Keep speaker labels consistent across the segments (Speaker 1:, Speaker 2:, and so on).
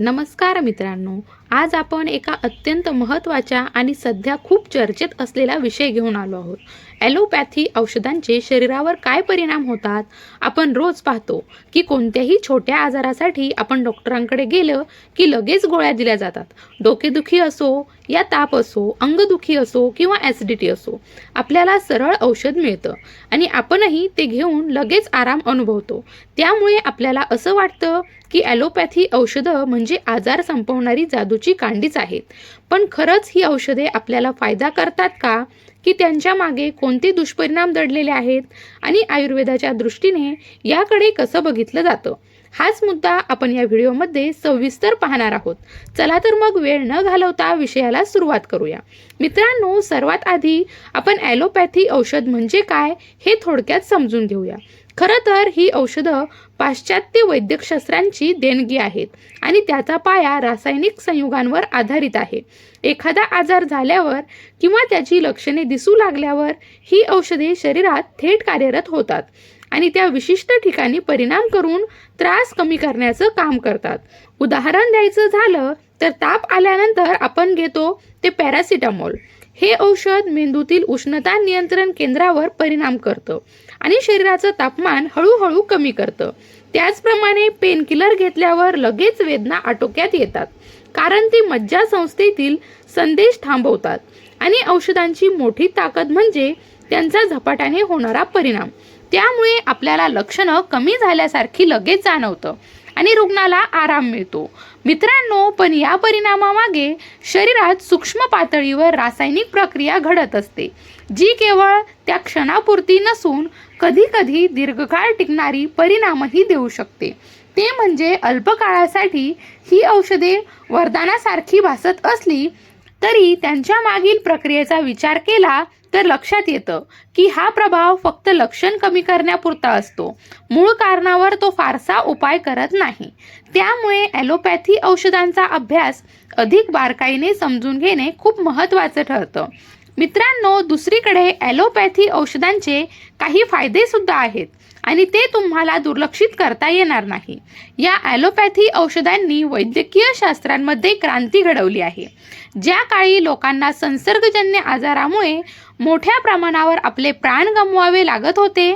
Speaker 1: नमस्कार मित्रांनो. आज आपण एका अत्यंत महत्त्वाच्या आणि सध्या खूप चर्चेत असलेला विषय घेऊन आलो आहोत. ॲलोपॅथी औषधांचे शरीरावर काय परिणाम होतात? आपण रोज पाहतो की कोणत्याही छोट्या आजारासाठी आपण डॉक्टरांकडे गेलं की लगेच गोळ्या दिल्या जातात. डोकेदुखी असो या ताप असो अंगदुखी असो किंवा ॲसिडिटी असो आपल्याला सरळ औषध मिळतं आणि आपणही ते घेऊन लगेच आराम अनुभवतो. त्यामुळे आपल्याला असं वाटतं की ॲलोपॅथी औषधं म्हणजे आजार संपवणारी जादू जादूची कांडीच आहेत पण खरंच ही औषधे आपल्याला फायदा करतात का? की त्यांच्या मागे कोणते दुष्परिणाम दडलेले आहेत? आणि आयुर्वेदाच्या दृष्टीने याकडे कसं बघितलं जातं? हाच मुद्दा आपण या व्हिडिओमध्ये सविस्तर पाहणार आहोत. चला तर मग वेळ न घालवता विषयाला सुरुवात करूया. मित्रांनो सर्वात आधी आपण ॲलोपॅथी औषध म्हणजे काय हे थोडक्यात समजून घेऊया. खरं तर ही औषधं पाश्चात्य वैद्यकशास्त्रांची देणगी आहेत आणि त्याचा पाया रासायनिक संयुगांवर आधारित आहे. एखादा आजार झाल्यावर किंवा त्याची लक्षणे दिसू लागल्यावर ही औषधे शरीरात थेट कार्यरत होतात आणि त्या विशिष्ट ठिकाणी परिणाम करून त्रास कमी करण्याचं काम करतात. उदाहरण द्यायचं झालं तर ताप आल्यानंतर आपण घेतो ते पॅरासिटामॉल. हे औषध मेंदूतील उष्णता नियंत्रण केंद्रावर परिणाम करतं. आणि शरीराचं तापमान हळूहळू कमी करतं. त्याचप्रमाणे पेनकिलर घेतल्यावर लगेच वेदना आटोक्यात येतात. कारण ती मज्जासंस्थेतील संदेश थांबवतात. आणि औषधांची मोठी ताकद म्हणजे त्यांचा झपाट्याने होणारा परिणाम. त्यामुळे आपल्याला लक्षणं कमी झाल्यासारखी लगेच जाणवतं आणि रुग्णाला आराम मिळतो. मित्रांनो पण या परिणामामागे शरीरात सूक्ष्म पातळीवर रासायनिक प्रक्रिया घडत असते जी केवळ त्या क्षणापुरती नसून कधीकधी दीर्घकाळ टिकणारी परिणामही देऊ शकते. ते म्हणजे अल्पकाळासाठी ही औषधे वरदानासारखी भासत असली तरी त्यांच्या मागील प्रक्रियेचा विचार केला तर लक्षात येतं की हा प्रभाव फक्त लक्षण कमी करण्यापुरता असतो. मूळ कारणावर तो फारसा उपाय करत नाही. त्यामुळे ॲलोपॅथी औषधांचा अभ्यास अधिक बारकाईने समजून घेणे खूप महत्त्वाचं ठरतं. मित्रांनो दुसरीकडे ॲलोपॅथी औषधांचे काही फायदेसुद्धा आहेत आणि ते तुम्हाला दुर्लक्षित करता येणार नाही. या ॲलोपॅथी औषधांनी वैद्यकीय शास्त्रांमध्ये क्रांती घडवली आहे ज्या काळी लोकांना संसर्गजन्य आजारामुळे मोठ्या प्रमाणावर आपले प्राण गमवावे लागत होते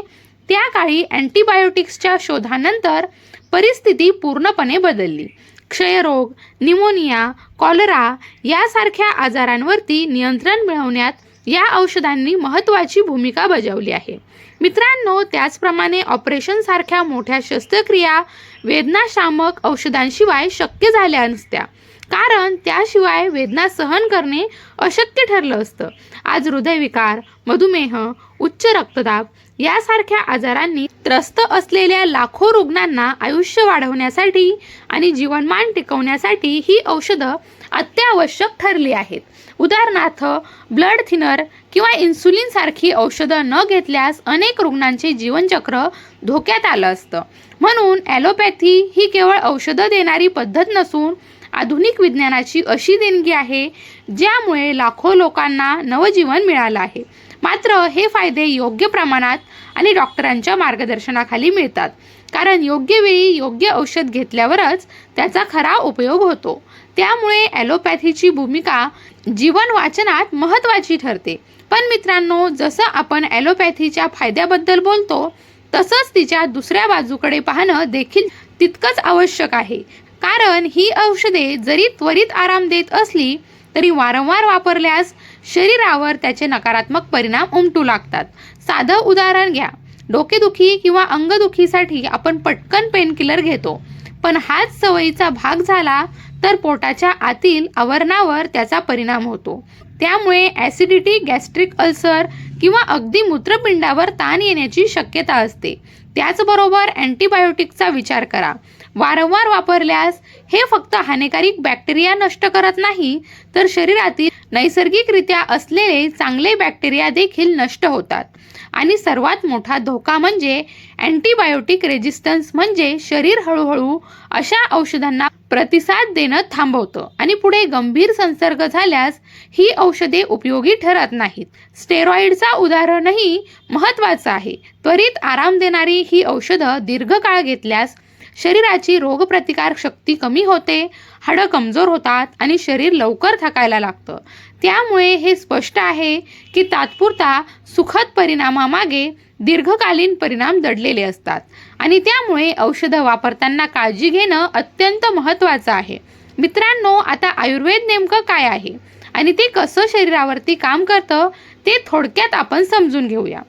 Speaker 1: त्या काळी अँटीबायोटिक्सच्या शोधानंतर परिस्थिती पूर्णपणे बदलली. क्षयरोग निमोनिया कॉलरा यासारख्या आजारांवरती नियंत्रण मिळवण्यात या औषधांनी महत्त्वाची भूमिका बजावली आहे. मित्रांनो त्याचप्रमाणे ऑपरेशनसारख्या मोठ्या शस्त्रक्रिया वेदनाशामक औषधांशिवाय शक्य झाल्या नसत्या. कारण त्याशिवाय वेदना सहन करणे अशक्य ठरलं असतं. आज हृदयविकार मधुमेह उच्च रक्तदाब यासारख्या आजारांनी त्रस्त असलेल्या लाखो रुग्णांना आयुष्य वाढवण्यासाठी आणि जीवनमान टिकवण्यासाठी ही औषधं अत्यावश्यक ठरली आहेत. उदाहरणार्थ ब्लड थिनर किंवा इन्सुलिनसारखी औषधं न घेतल्यास अनेक रुग्णांचे जीवनचक्र धोक्यात आलं असतं. म्हणून ॲलोपॅथी ही केवळ औषधं देणारी पद्धत नसून आधुनिक विज्ञानाची अशी देणगी आहे ज्यामुळे लाखो लोकांना नवजीवन मिळालं आहे. मात्र हे फायदे योग्य प्रमाणात आणि डॉक्टरांच्या मार्गदर्शनाखाली मिळतात. कारण योग्य वेळी योग्य औषध घेतल्यावरच त्याचा खरा उपयोग होतो. त्यामुळे ॲलोपॅथीची भूमिका जीवन वाचनात महत्त्वाची ठरते. पण मित्रांनो जसं आपण ॲलोपॅथीच्या फायद्याबद्दल बोलतो तसंच तिच्या दुसऱ्या बाजूकडे पाहणं देखील तितकंच आवश्यक आहे. कारण ही औषधे जरी त्वरित आराम देत असली तरी वारंवार वापरल्यास शरीरावर त्याचे नकारात्मक परिणाम उमटू लागतात. साधं उदाहरण घ्या. डोकेदुखी किंवा अंगदुखीसाठी आपण पटकन पेनकिलर घेतो. पण हाच सवयीचा भाग झाला तर पोटाच्या आतील आवरणावर त्याचा परिणाम होतो. त्यामुळे ॲसिडिटी गॅस्ट्रिक अल्सर किंवा अगदी मूत्रपिंडावर ताण येण्याची शक्यता असते. त्याचबरोबर अँटीबायोटिकचा विचार करा. वारंवार वापरल्यास हे फक्त हानिकारक बॅक्टेरिया नष्ट करत नाही तर शरीरातील नैसर्गिकरित्या असलेले चांगले बॅक्टेरिया देखील नष्ट होतात. आणि सर्वात मोठा धोका म्हणजे अँटीबायोटिक रेजिस्टन्स म्हणजे शरीर हळूहळू अशा औषधांना प्रतिसाद देणं थांबवतं. आणि पुढे गंभीर संसर्ग झाल्यास ही औषधे उपयोगी ठरत नाहीत. स्टेरॉइडचा उदाहरणही महत्त्वाचं आहे. त्वरित आराम देणारी ही औषधं दीर्घकाळ घेतल्यास शरीराची रोगप्रतिकार शक्ती कमी होते. हाडं कमजोर होतात आणि शरीर लवकर थकायला लागतं. त्यामुळे हे स्पष्ट आहे की तात्पुरता सुखद परिणामामागे दीर्घकालीन परिणाम दडलेले असतात आणि त्यामुळे औषधं वापरताना काळजी घेणं अत्यंत महत्त्वाचं आहे. मित्रांनो आता आयुर्वेद नेमकं काय आहे आणि ते कसं शरीरावरती काम करतं ते थोडक्यात आपण समजून घेऊया.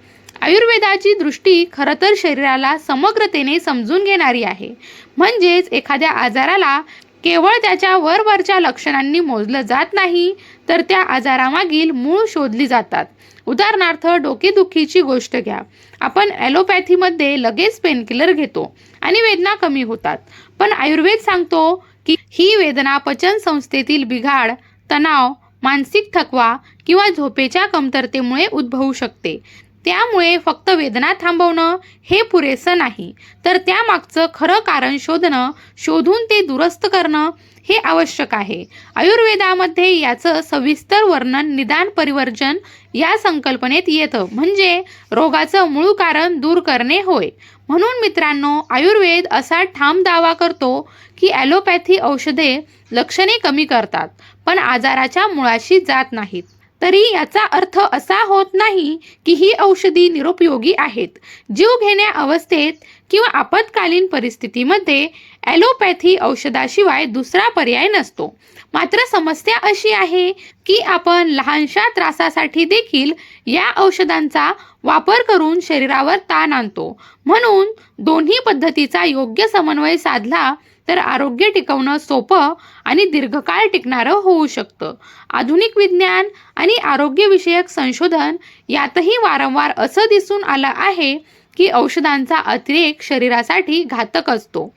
Speaker 1: आयुर्वेदाची दृष्टी खरं तर शरीराला समग्रतेने समजून घेणारी आहे. म्हणजेच एखाद्या आजाराला केवळ त्याच्या वरवरच्या लक्षणांनी मोजलं जात नाही तर त्या आजारामागील मूळ शोधली जातात. उदाहरणार्थ डोकेदुखीची गोष्ट घ्या. आपण ॲलोपॅथीमध्ये लगेच पेनकिलर घेतो आणि वेदना कमी होतात. पण आयुर्वेद सांगतो की ही वेदना पचन संस्थेतील बिघाड तणाव मानसिक थकवा किंवा झोपेच्या कमतरतेमुळे उद्भवू शकते. त्यामुळे फक्त वेदना थांबवणं हे पुरेसं नाही. तर त्यामागचं खरं कारण शोधणं शोधून ते दुरुस्त करणं हे आवश्यक आहे. आयुर्वेदामध्ये याचं सविस्तर वर्णन निदान परिवर्जन या संकल्पनेत येतं. म्हणजे रोगाचं मूळ कारण दूर करणे होय. म्हणून मित्रांनो आयुर्वेद असा ठाम दावा करतो की ॲलोपॅथी औषधे लक्षणे कमी करतात पण आजाराच्या मुळाशी जात नाहीत. तरी याचा अर्थ असा होत नाही की ही औषधी निरुपयोगी आहेत. जीव घेण्या अवस्थेत किंवा आपत्कालीन परिस्थितीमध्ये ॲलोपॅथी औषधाशिवाय दुसरा पर्याय नसतो. मात्र समस्या अशी आहे की आपण लहानशा त्रासासाठी देखील या औषधांचा वापर करून शरीरावर ताण आणतो. म्हणून दोन्ही पद्धतीचा योग्य समन्वय साधला तर आरोग्य टिकवणं सोपं आणि दीर्घकाळ टिकणारं होऊ शकतं. आधुनिक विज्ञान आणि आरोग्यविषयक संशोधन यातही वारंवार असं दिसून आलं आहे की औषधांचा अतिरेक शरीरासाठी घातक असतो.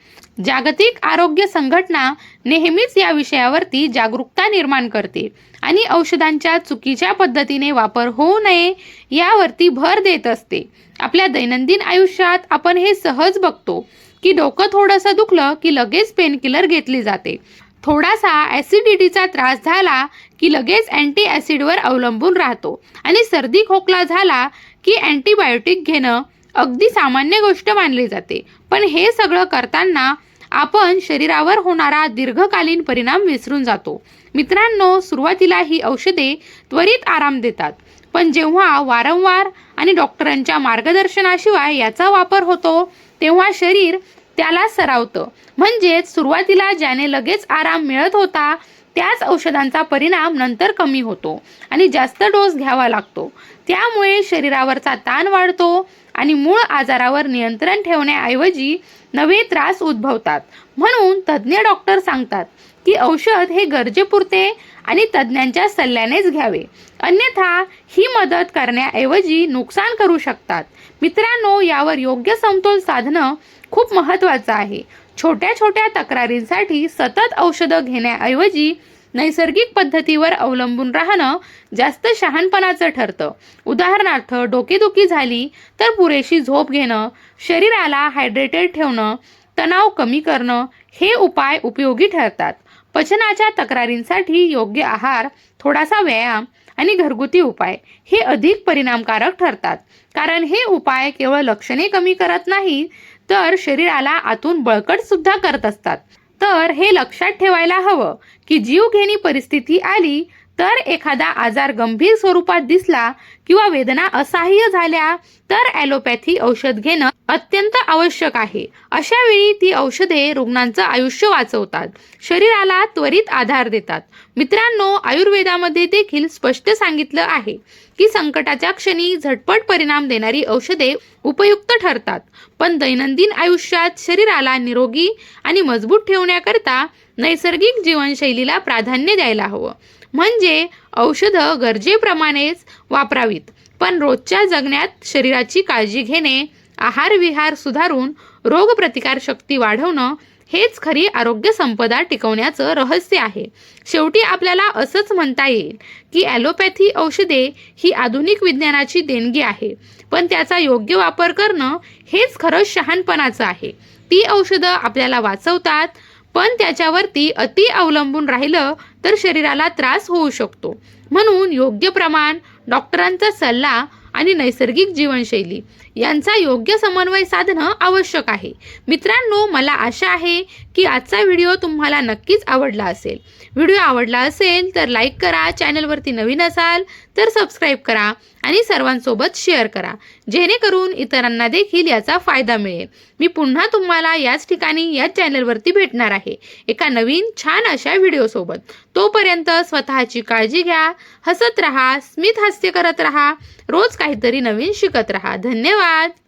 Speaker 1: जागतिक आरोग्य संघटना नेहमीच या विषयावरती जागरूकता निर्माण करते आणि औषधांच्या चुकीच्या पद्धतीने वापर होऊ नये यावरती भर देत असते. आपल्या दैनंदिन आयुष्यात आपण हे सहज बघतो की डोकं थोडंसं दुखलं की लगेच पेनकिलर घेतली जाते. थोडासा ॲसिडिटीचा त्रास झाला की लगेच अँटी ॲसिडवर अवलंबून राहतो आणि सर्दी खोकला झाला की अँटीबायोटिक घेणं अगदी सामान्य गोष्ट मानली जाते. पण हे सगळं करताना आपण शरीरावर होणारा दीर्घकालीन परिणाम विसरून जातो. मित्रांनो सुरुवातीला ही औषधे त्वरित आराम देतात. पण जेव्हा वारंवार आणि डॉक्टरांच्या मार्गदर्शनाशिवाय याचा वापर होतो तेव्हा शरीर त्याला सरावतं. म्हणजेच सुरुवातीला ज्याने लगेच आराम मिळत होता त्याच औषधांचा परिणाम नंतर कमी होतो आणि जास्त डोस घ्यावा लागतो. त्यामुळे शरीरावरचा ताण वाढतो आणि मूळ आजारावर नियंत्रण ठेवण्याऐवजी नवे त्रास उद्भवतात. म्हणून तज्ज्ञ डॉक्टर सांगतात की औषध हे गरजेपुरते आणि तज्ज्ञांच्या सल्ल्यानेच घ्यावे. अन्यथा ही मदत करण्याऐवजी नुकसान करू शकतात. मित्रांनो यावर योग्य समतोल साधणं खूप महत्त्वाचं आहे. छोट्या छोट्या तक्रारींसाठी सतत औषधं घेण्याऐवजी नैसर्गिक पद्धतीवर अवलंबून राहणं जास्त शहाणपणाचं ठरतं. उदाहरणार्थ डोकेदुखी झाली तर पुरेशी झोप घेणं शरीराला हायड्रेटेड ठेवणं तणाव कमी करणं हे उपाय उपयोगी ठरतात. पचनाच्या तक्रारींसाठी योग्य आहार थोडासा व्यायाम आणि घरगुती उपाय हे अधिक परिणामकारक ठरतात. कारण हे उपाय केवळ लक्षणे कमी करत नाही तर शरीराला आतून बळकट सुद्धा करत असतात. तर हे लक्षात ठेवायला हवं की जीवघेणी परिस्थिती आली तर एखादा आजार गंभीर स्वरूपात दिसला किंवा वेदना असह्य झाल्या तर ॲलोपॅथी औषध घेणं अत्यंत आवश्यक आहे. अशा वेळी ती औषधे रुग्णांचं आयुष्य वाचवतात शरीराला त्वरित आधार देतात. मित्रांनो आयुर्वेदामध्ये देखील स्पष्ट सांगितलं आहे. की संकटाच्या क्षणी झटपट परिणाम देणारी औषधे उपयुक्त ठरतात. पण दैनंदिन आयुष्यात शरीराला निरोगी आणि मजबूत ठेवण्याकरता नैसर्गिक जीवनशैलीला प्राधान्य द्यायला हवं. म्हणजे औषधं गरजेप्रमाणेच वापरावीत. पण रोजच्या जगण्यात शरीराची काळजी घेणे आहारविहार सुधारून रोगप्रतिकार शक्ती वाढवणं हेच खरी आरोग्य संपदा टिकवण्याचं रहस्य आहे. शेवटी आपल्याला असंच म्हणता येईल की ॲलोपॅथी औषधे ही आधुनिक विज्ञानाची देणगी आहे. पण त्याचा योग्य वापर करणं हेच खरं शहाणपणाचं आहे. ती औषधं आपल्याला वाचवतात पण त्याच्यावरती अति अवलंबून राहिलं तर शरीराला त्रास होऊ शकतो. म्हणून योग्य प्रमाण डॉक्टरांचा सल्ला आणि नैसर्गिक जीवनशैली यांचा योग्य समन्वय साधणं आवश्यक आहे. मित्रांनो मला आशा आहे की आजचा व्हिडिओ तुम्हाला नक्कीच आवडला असेल. व्हिडिओ आवडला असेल तर लाईक करा चॅनलवरती नवीन असाल तर सबस्क्राईब करा आणि सर्वांसोबत शेअर करा. जेणेकरून इतरांना देखील याचा फायदा मिळेल. मी पुन्हा तुम्हाला याच ठिकाणी याच चॅनलवरती भेटणार आहे. एका नवीन छान अशा व्हिडिओसोबत. तोपर्यंत स्वतःची काळजी घ्या हसत राहा स्मित हास्य करत राहा रोज काहीतरी नवीन शिकत राहा. धन्यवाद! Obrigada!